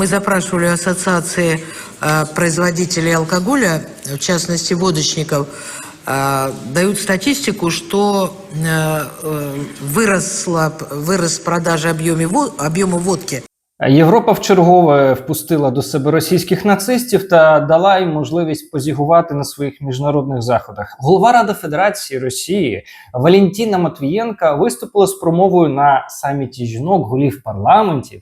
Мы запрашивали у ассоциации э, производителей алкоголя, в частности водочников, э, дают статистику, что э, э, выросла, вырос продажа объеме, во- объема водки Європа вчергове впустила до себе російських нацистів та дала їм можливість позігувати на своїх міжнародних заходах. Голова Ради Федерації Росії Валентіна Матвієнка виступила з промовою на саміті жінок голів парламентів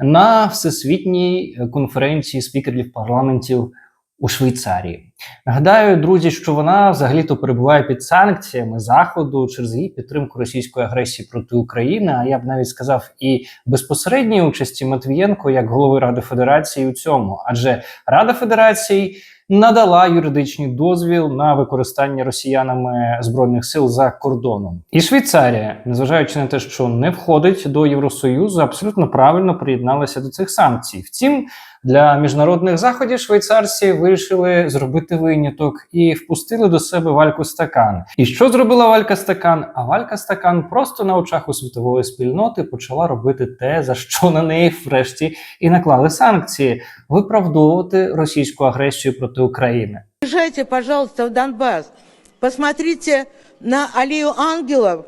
на всесвітній конференції спікерів парламентів у Швейцарії. Нагадаю, друзі, що вона взагалі-то перебуває під санкціями заходу через її підтримку російської агресії проти України. А я б навіть сказав і безпосередньої участі Матвієнко як голови Ради Федерації у цьому, адже Рада Федерації надала юридичний дозвіл на використання росіянами збройних сил за кордоном. І Швейцарія, незважаючи на те, що не входить до Євросоюзу, абсолютно правильно приєдналася до цих санкцій. Втім, для міжнародних заходів швейцарці вирішили зробити виняток і впустили до себе Вальку Стакан. І що зробила Валька Стакан? А Валька Стакан просто на очах у світової спільноти почала робити те, за що на неї врешті і наклали санкції виправдовувати російську агресію проти України. Приезжайте, пожалуйста, в Донбасс. Посмотрите на аллею ангелов,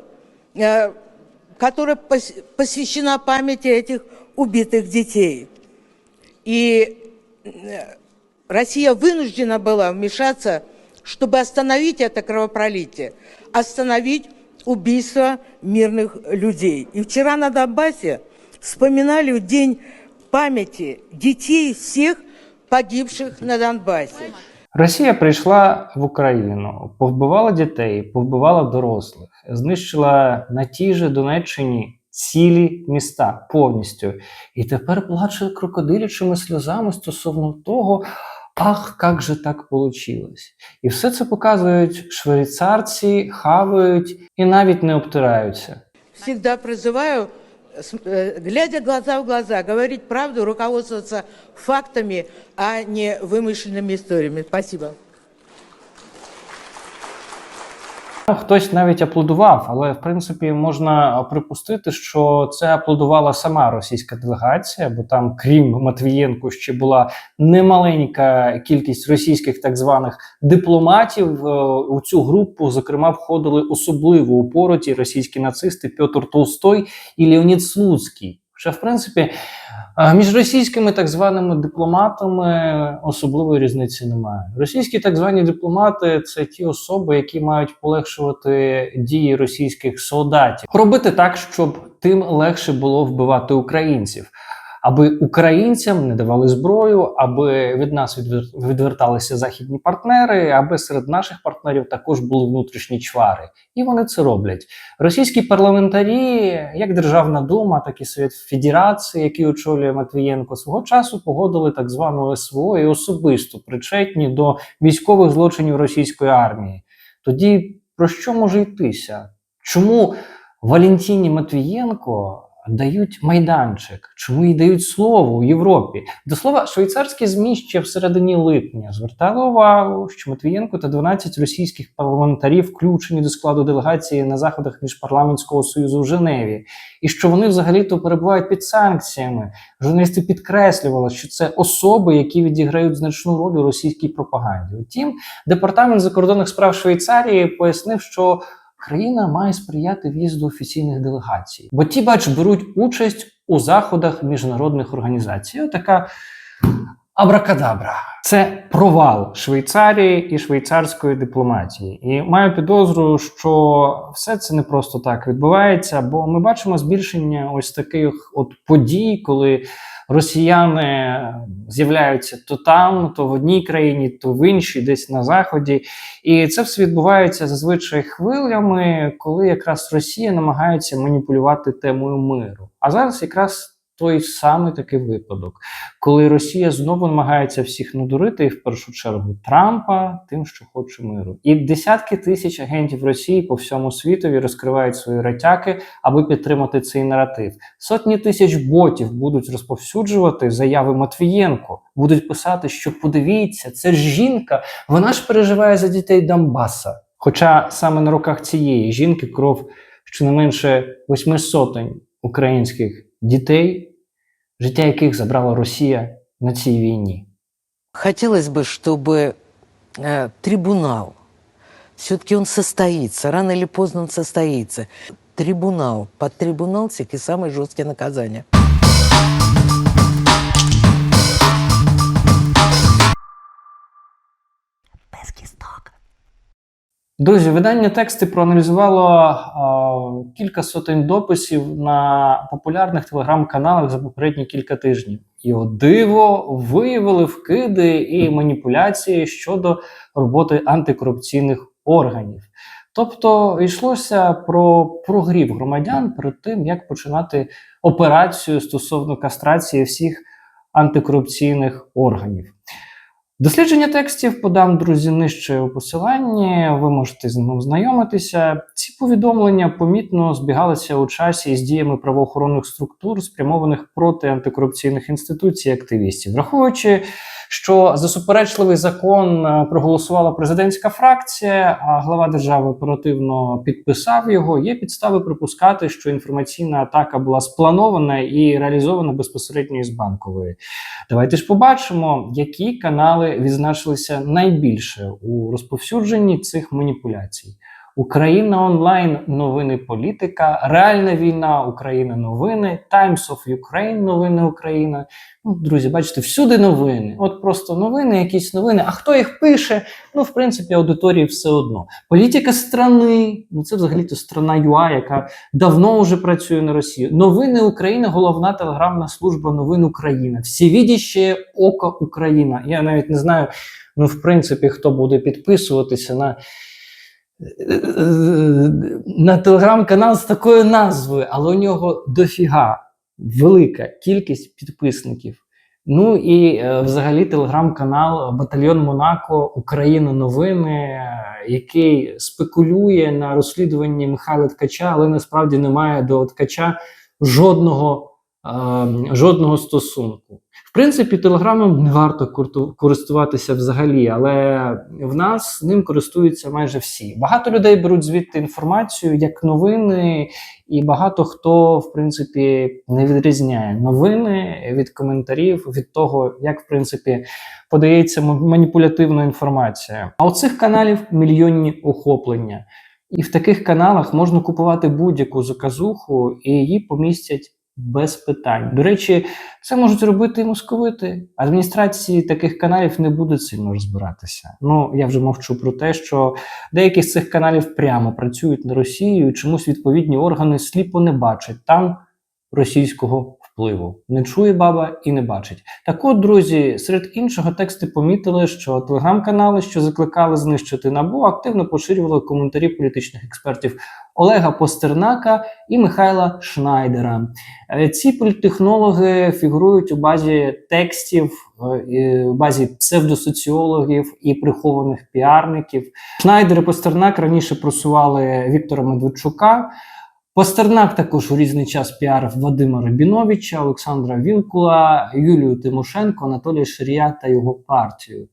э, которая пос- посвящена памяти этих убитых детей. И э, Россия вынуждена была вмешаться, чтобы остановить это кровопролитие, остановить убийство мирных людей. И вчера на Донбассе вспоминали День памяти детей всех погибших на Донбассе. Росія прийшла в Україну, повбивала дітей, повбивала дорослих, знищила на тій же Донеччині цілі міста повністю. І тепер плаче крокодилячими сльозами стосовно того, ах, як же так получилось. І все це показують швейцарці, хавають і навіть не обтираються. Всегда э, глядя глаза в глаза, говорить правду, руководствоваться фактами, а не вымышленными историями. Спасибо. Хтось навіть аплодував, але в принципі можна припустити, що це аплодувала сама російська делегація, бо там, крім Матвієнку, ще була немаленька кількість російських так званих дипломатів. Е, У цю групу, зокрема, входили особливо упороті російські нацисти Петр Толстой і Леонід Слуцький. Хоча, в принципі, Між російськими так званими дипломатами особливої різниці немає. Російські так звані дипломати це ті особи, які мають полегшувати дії російських солдатів, робити так, щоб тим легше було вбивати українців, аби українцям не давали зброю, аби від нас відверталися західні партнери, аби серед наших партнерів також були внутрішні чвари. І вони це роблять. Російські парламентарі, як Державна дума, так і Совет Федерації, який очолює Матвієнко, свого часу погодили так звану СВО і особисто причетні до військових злочинів російської армії. Тоді про що може йтися? Чому Валентині Матвієнко дають майданчик? Чому їй дають слово у Європі? До слова, швейцарські ЗМІ ще в середині липня звертали увагу, що Матвієнко та 12 російських парламентарів включені до складу делегації на заходах міжпарламентського союзу в Женеві, і що вони взагалі-то перебувають під санкціями. Журналісти підкреслювали, що це особи, які відіграють значну роль у російській пропаганді. Утім, департамент закордонних справ Швейцарії пояснив, що країна має сприяти в'їзду офіційних делегацій, бо ті, бач, беруть участь у заходах міжнародних організацій. Отака абракадабра. Це провал Швейцарії і швейцарської дипломатії. І маю підозру, що все це не просто так відбувається, бо ми бачимо збільшення ось таких от подій, коли росіяни з'являються то там, то в одній країні, то в іншій, десь на заході. І це все відбувається зазвичай хвилями, коли якраз Росія намагається маніпулювати темою миру. А зараз якраз той самий такий випадок, коли Росія знову намагається всіх надурити, і в першу чергу Трампа, тим, що хоче миру. І десятки тисяч агентів Росії по всьому світові розкривають свої ретяки, аби підтримати цей наратив. Сотні тисяч ботів будуть розповсюджувати заяви Матвієнко, будуть писати, що подивіться, це ж жінка, вона ж переживає за дітей Донбаса. Хоча саме на руках цієї жінки кров щонайменше восьми сотень українських дітей, життя яких забрала Росія на цій війні. Хотелось бы, чтобы э, трибунал, все-таки он состоится, рано или поздно он состоится. Трибунал, под трибунал всякие самые жесткие наказания. Друзі, видання тексти проаналізувало а, кілька сотень дописів на популярних телеграм-каналах за попередні кілька тижнів. І о диво виявили вкиди і маніпуляції щодо роботи антикорупційних органів. Тобто йшлося про прогрів громадян перед тим, як починати операцію стосовно кастрації всіх антикорупційних органів. Дослідження текстів подам, друзі, нижче у посиланні. Ви можете з ним знайомитися. Ці повідомлення помітно збігалися у часі із діями правоохоронних структур, спрямованих проти антикорупційних інституцій і активістів, враховуючи, що за суперечливий закон е, проголосувала президентська фракція, а глава держави оперативно підписав його. Є підстави припускати, що інформаційна атака була спланована і реалізована безпосередньо із банкової. Давайте ж побачимо, які канали відзначилися найбільше у розповсюдженні цих маніпуляцій. Україна онлайн, новини політика, реальна війна, Україна новини, Times of Ukraine, новини Україна. Ну, друзі, бачите, всюди новини. От просто новини, якісь новини. А хто їх пише? Ну, в принципі, аудиторії все одно. Політика страни, ну це взагалі-то страна ЮА, яка давно вже працює на Росію. Новини України, головна телеграмна служба новин Україна. Всевідіще око Україна. Я навіть не знаю, ну, в принципі, хто буде підписуватися на. На телеграм-канал з такою назвою, але у нього дофіга велика кількість підписників. Ну і е, взагалі телеграм-канал Батальйон Монако Україна Новини, е, який спекулює на розслідуванні Михайла Ткача, але насправді не має до Ткача жодного, е, жодного стосунку. Принципі, телеграмом не варто користуватися взагалі, але в нас ним користуються майже всі. Багато людей беруть звідти інформацію як новини, і багато хто, в принципі, не відрізняє новини від коментарів, від того, як в принципі подається маніпулятивна інформація. А у цих каналів мільйонні охоплення. І в таких каналах можна купувати будь-яку заказуху, і її помістять без питань. До речі, це можуть робити і московити. Адміністрації таких каналів не будуть сильно розбиратися. Ну я вже мовчу про те, що деякі з цих каналів прямо працюють на Росію, і чомусь відповідні органи сліпо не бачать там російського впливу. Не чує баба і не бачить. Так от, друзі, серед іншого тексти помітили, що телеграм-канали, що закликали знищити набу, активно поширювали коментарі політичних експертів Олега Постернака і Михайла Шнайдера. Е, Ці політтехнологи фігурують у базі текстів, е, у базі псевдосоціологів і прихованих піарників. Шнайдер і Постернак раніше просували Віктора Медведчука. Постернак також у різний час піарив Вадима Рабіновича, Олександра Вілкула, Юлію Тимошенко, Анатолія Ширія та його партію.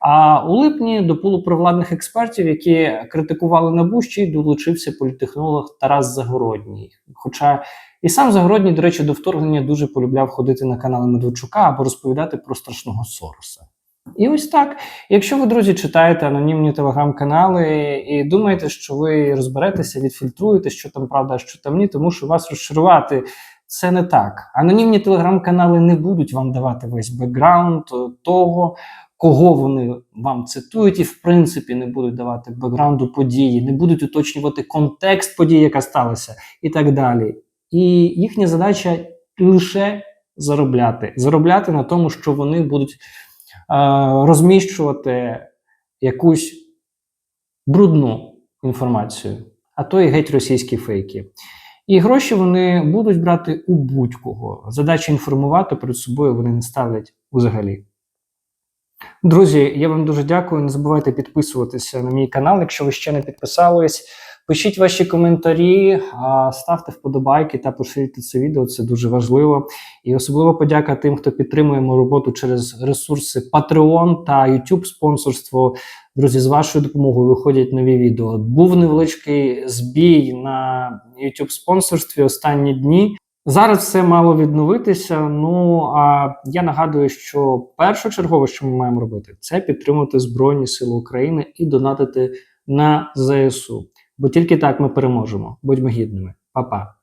А у липні до пулу провладних експертів, які критикували НАБУ, ще й долучився політтехнолог Тарас Загородній. Хоча і сам Загородній, до речі, до вторгнення дуже полюбляв ходити на канали Медведчука або розповідати про страшного Сороса. І ось так. Якщо ви, друзі, читаєте анонімні телеграм-канали і думаєте, що ви розберетеся, відфільтруєте, що там правда, а що там ні, тому що вас розчарувати це не так. Анонімні телеграм-канали не будуть вам давати весь бекграунд е, того, кого вони вам цитують, і в принципі не будуть давати бекграунду події, не будуть уточнювати контекст події, яка сталася, і так далі. І їхня задача лише заробляти, заробляти на тому, що вони будуть е, розміщувати якусь брудну інформацію, а то і геть російські фейки. І гроші вони будуть брати у будь-кого. Задача інформувати перед собою вони не ставлять взагалі. Друзі, я вам дуже дякую. Не забувайте підписуватися на мій канал, якщо ви ще не підписались. Пишіть ваші коментарі, ставте вподобайки та поширюйте це відео. Це дуже важливо. І особливо подяка тим, хто підтримує мою роботу через ресурси Patreon та YouTube спонсорство. Друзі, з вашою допомогою виходять нові відео. Був невеличкий збій на YouTube спонсорстві останні дні. Зараз все мало відновитися. Ну а я нагадую, що першочергове, що ми маємо робити, це підтримувати Збройні Сили України і донатити на ЗСУ. Бо тільки так ми переможемо. Будьмо гідними, Па-па.